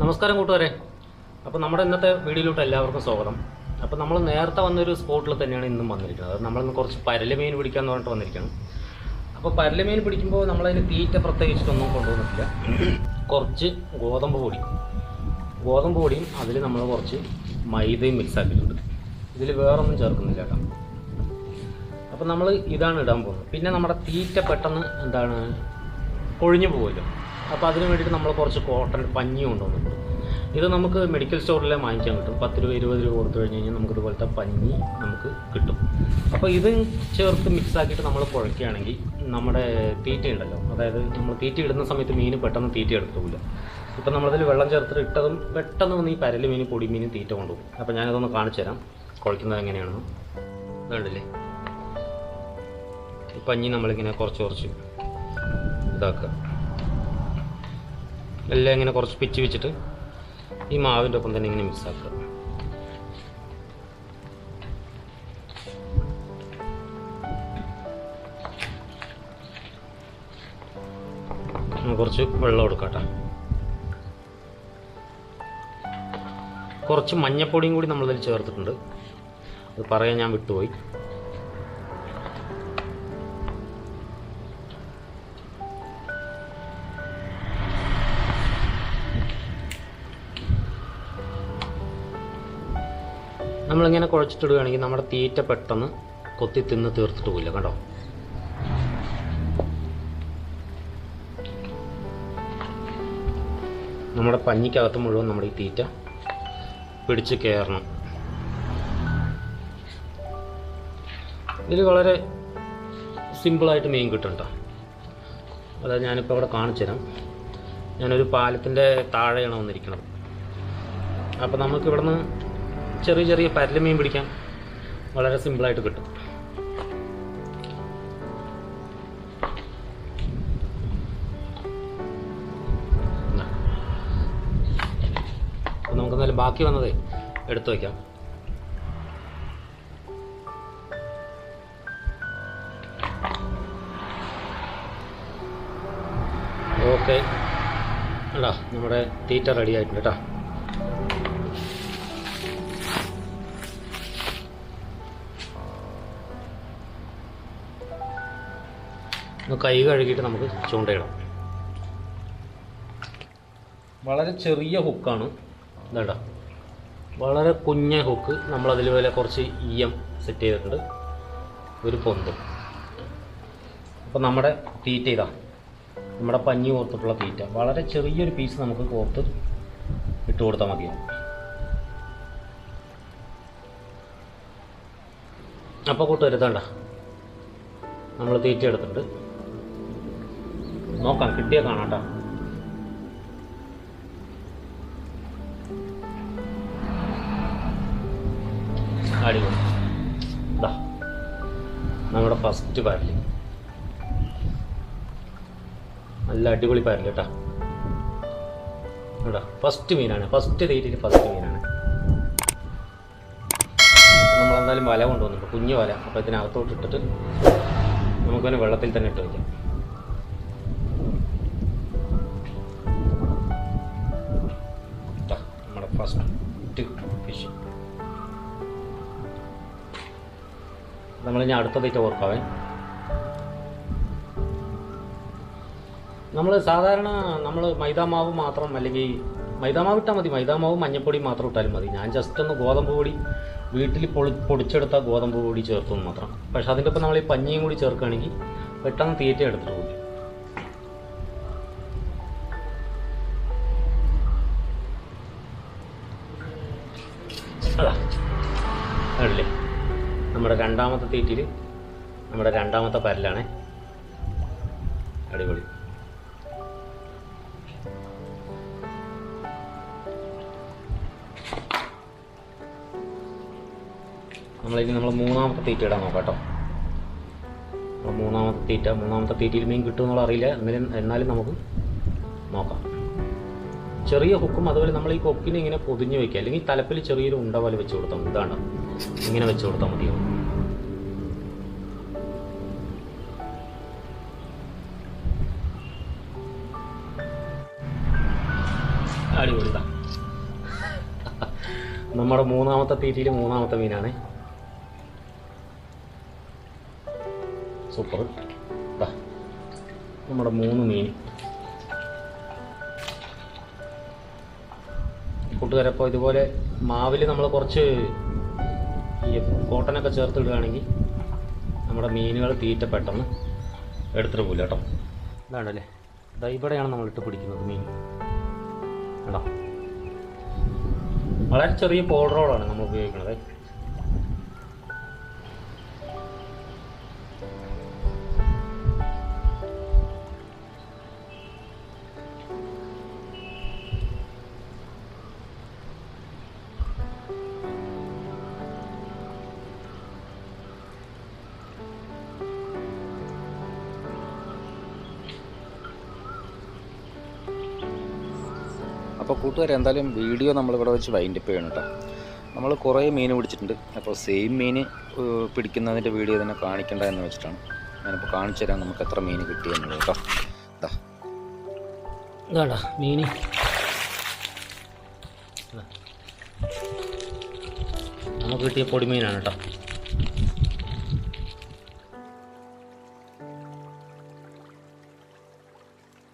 നമസ്കാരം കൂട്ടുകാരെ. അപ്പോൾ നമ്മുടെ ഇന്നത്തെ വീഡിയോയിലോട്ട് എല്ലാവർക്കും സ്വാഗതം. അപ്പോൾ നമ്മൾ നേരത്തെ വന്നൊരു സ്പോട്ടിൽ തന്നെയാണ് ഇന്നും വന്നിരിക്കുന്നത്. അത് നമ്മളിന്ന് കുറച്ച് പരൽ മീൻ പിടിക്കാന്ന് പറഞ്ഞിട്ട് വന്നിരിക്കുകയാണ്. അപ്പോൾ പരൽ മീൻ പിടിക്കുമ്പോൾ നമ്മളതിന് തീറ്റ പ്രത്യേകിച്ചിട്ടൊന്നും കൊണ്ടുവന്നിട്ടില്ല. കുറച്ച് ഗോതമ്പ് പൊടി. ഗോതമ്പ് പൊടിയും അതിൽ നമ്മൾ കുറച്ച് മൈദയും മിക്സ് ആക്കിയിട്ടുണ്ട്. ഇതിൽ വേറൊന്നും ചേർക്കുന്നില്ല കേട്ടോ. അപ്പോൾ നമ്മൾ ഇതാണ് ഇടാൻ പോകുന്നത്. പിന്നെ നമ്മുടെ തീറ്റ പെട്ടെന്ന് എന്താണ് കൊഴിഞ്ഞു പോകുമല്ലോ അപ്പോൾ അതിന് വേണ്ടിയിട്ട് നമ്മൾ കുറച്ച് കോട്ടൺ പഞ്ഞി കൊണ്ടുവന്നിട്ടുണ്ട്. ഇത് നമുക്ക് മെഡിക്കൽ സ്റ്റോറിലെ വാങ്ങിക്കാൻ കിട്ടും പത്ത് രൂപ ഇരുപത് രൂപ കൊടുത്തു കഴിഞ്ഞ് കഴിഞ്ഞാൽ നമുക്ക് ഇതുപോലത്തെ പഞ്ഞി നമുക്ക് കിട്ടും. അപ്പോൾ ഇത് ചേർത്ത് മിക്സ് ആക്കിയിട്ട് നമ്മൾ കുഴക്കുകയാണെങ്കിൽ നമ്മുടെ തീറ്റ ഉണ്ടല്ലോ. അതായത് നമ്മൾ തീറ്റ ഇടുന്ന സമയത്ത് മീൻ പെട്ടെന്ന് തീറ്റ എടുക്കില്ല ഇപ്പം നമ്മളതിൽ വെള്ളം ചേർത്തിട്ട് ഇട്ടതും പെട്ടെന്ന് വന്ന് ഈ പരൽ മീൻ പൊടി മീൻ തീറ്റ കൊണ്ടുപോകും. അപ്പോൾ ഞാനതൊന്ന് കാണിച്ചു തരാം. കുഴക്കുന്നത് എങ്ങനെയാണെന്ന്. വേണ്ടില്ലേ പഞ്ഞി നമ്മളിങ്ങനെ കുറച്ച് കുറച്ച് ഇതാക്കുക. എല്ലാം ഇങ്ങനെ കുറച്ച് പിച്ച് വെച്ചിട്ട് ഈ മാവിന്റെ ഒപ്പം തന്നെ ഇങ്ങനെ മിക്സ് ആക്കുക. ഉം, കുറച്ച് വെള്ളം കൊടുക്കാം കുറച്ച് മഞ്ഞപ്പൊടിയും കൂടി നമ്മളിതിൽ ചേർത്തിട്ടുണ്ട്. അത് പറയാൻ ഞാൻ വിട്ടുപോയി. നമ്മളിങ്ങനെ കുഴച്ചിട്ടിടുകയാണെങ്കിൽ നമ്മുടെ തീറ്റ പെട്ടെന്ന് കൊത്തി തിന്ന് തീർത്തിട്ട് പോയില്ല കേട്ടോ നമ്മുടെ പഞ്ഞിക്കകത്ത് മുഴുവൻ നമ്മുടെ ഈ തീറ്റ പിടിച്ച് കയറണം. ഇതിൽ വളരെ സിമ്പിളായിട്ട് മീൻ കിട്ടും കേട്ടോ അതായത് ഞാനിപ്പോൾ അവിടെ കാണിച്ചു തരാം. ഞാനൊരു പാലത്തിന്റെ താഴെയാണ് വന്നിരിക്കുന്നത് അപ്പോൾ നമുക്ക് ഇവിടുന്ന് ചെറിയ ചെറിയ പരൽ മീൻ പിടിക്കാൻ വളരെ സിമ്പിളായിട്ട് കിട്ടും. നമുക്ക് എന്നാലും ബാക്കി വന്നതേ എടുത്തു വയ്ക്കാം ഓക്കെ. അല്ല നമ്മുടെ തീറ്റ റെഡി ആയിട്ടുണ്ട് കേട്ടോ കൈ കഴുകിയിട്ട് നമുക്ക് ചൂണ്ടയിടാം. വളരെ ചെറിയ ഹുക്കാണ്. ഇതാ വളരെ കുഞ്ഞ ഹുക്ക് നമ്മൾ അതിൽ പോലെ കുറച്ച് ഈയം സെറ്റ് ചെയ്തിട്ടുണ്ട്. ഒരു പൊന്തും. അപ്പം നമ്മുടെ തീറ്റ ഇതാ. നമ്മുടെ പഞ്ഞി കോർത്തിട്ടുള്ള തീറ്റ. വളരെ ചെറിയൊരു പീസ് നമുക്ക് കോർത്ത് ഇട്ട് കൊടുത്താൽ മതിയാവും അപ്പോൾ കൂട്ടുവരുത്തണ്ട നമ്മൾ തീറ്റ എടുത്തിട്ടുണ്ട്. നോക്കാം കിട്ടിയ കാണാട്ടോ. നമ്മുടെ ഫസ്റ്റ് പാരൽ. നല്ല അടിപൊളി പാരൽ കേട്ടോ. കേട്ടോ ഫസ്റ്റ് മീനാണ്. ഫസ്റ്റ് തീറ്റയിൽ ഫസ്റ്റ് മീനാണ്. നമ്മൾ നമ്മളെന്തായാലും വല കൊണ്ടുവന്നിട്ടുണ്ട്. കുഞ്ഞു വല. അപ്പോൾ ഇതിനകത്തോട്ട് ഇട്ടിട്ട് നമുക്കതിന് വെള്ളത്തിൽ തന്നെ ഇട്ട് വയ്ക്കാം നമ്മുടെ ഫസ്റ്റ് ഫിഷ് നമ്മൾ അടുത്ത അടുത്തതായിട്ട് ഓർക്കാവേ. നമ്മൾ സാധാരണ നമ്മൾ മൈദാമാവ് മാത്രം അല്ലെങ്കിൽ മൈദാമാവ് ഇട്ടാൽ മതി. മൈദാമാവ് മഞ്ഞപ്പൊടി മാത്രം ഇട്ടാലും മതി. ഞാൻ ജസ്റ്റ് ഒന്ന് ഗോതമ്പ് പൊടി വീട്ടിൽ പൊളി പൊടിച്ചെടുത്ത ഗോതമ്പ് പൊടി ചേർത്തു മാത്രം. പക്ഷേ അതിന്റെ ഒപ്പം നമ്മൾ ഈ പഞ്ഞിയും കൂടി ചേർക്കുകയാണെങ്കിൽ പെട്ടെന്ന് തീറ്റ എടുത്തിട്ട് നമ്മുടെ രണ്ടാമത്തെ തീറ്റിയിൽ നമ്മുടെ രണ്ടാമത്തെ പരലാണ്. അടിപൊളി. നമ്മളിനി നമ്മൾ മൂന്നാമത്തെ തീറ്റ ഇടാൻ നോക്കാം കേട്ടോ. മൂന്നാമത്തെ തീറ്റ മൂന്നാമത്തെ തീറ്റയിൽ മീൻ കിട്ടുമെന്നുള്ള അറിയില്ല. എന്നാലും എന്നാലും നമുക്ക് നോക്കാം. ചെറിയ ഹുക്കും അതുപോലെ നമ്മൾ ഈ കൊക്കിനെ ഇങ്ങനെ പൊതിഞ്ഞ് വെക്കുക. അല്ലെങ്കിൽ തലപ്പിൽ ചെറിയൊരു ഉണ്ട പോലെ വെച്ച് കൊടുത്താൽ ഇതാണ്. ഇങ്ങനെ വെച്ച് കൊടുത്താൽ അടിപൊളി നമ്മുടെ മൂന്നാമത്തെ തീറ്റിയിൽ മൂന്നാമത്തെ മീനാണ്. സൂപ്പർ. നമ്മുടെ മൂന്ന് മീൻ. കൂട്ടുകാരെ അപ്പോൾ ഇതുപോലെ മാവിൽ നമ്മൾ കുറച്ച് ഈ കോട്ടനൊക്കെ ചേർത്ത് ഇടുകയാണെങ്കിൽ നമ്മുടെ മീനുകൾ തീറ്റ പെട്ടെന്ന് എടുത്തിട്ട് പോകില്ല കേട്ടോ. ഇതാണല്ലേ ഇതാ ഇവിടെയാണ് നമ്മൾ ഇട്ട് പിടിക്കുന്നത് മീൻ. കേട്ടോ വളരെ ചെറിയ പൗഡറുകളാണ് നമ്മൾ ഉപയോഗിക്കുന്നത്. അപ്പോൾ കൂട്ടുകാരെ എന്തായാലും വീഡിയോ നമ്മളിവിടെ വെച്ച് വൈൻഡപ്പ് ചെയ്യണം കേട്ടോ നമ്മൾ കുറേ മീൻ പിടിച്ചിട്ടുണ്ട്. അപ്പോൾ സെയിം മീൻ പിടിക്കുന്നതിന്റെ വീഡിയോ തന്നെ കാണിക്കണ്ട എന്ന് വെച്ചിട്ടാണ്. ഞാനിപ്പോൾ കാണിച്ചു തരാം നമുക്ക് എത്ര മീൻ കിട്ടി എന്നുള്ളത് കേട്ടോ ഇതാ ഇതാടാ മീൻ നമുക്ക് കിട്ടിയ പൊടിമീനാണ് കേട്ടോ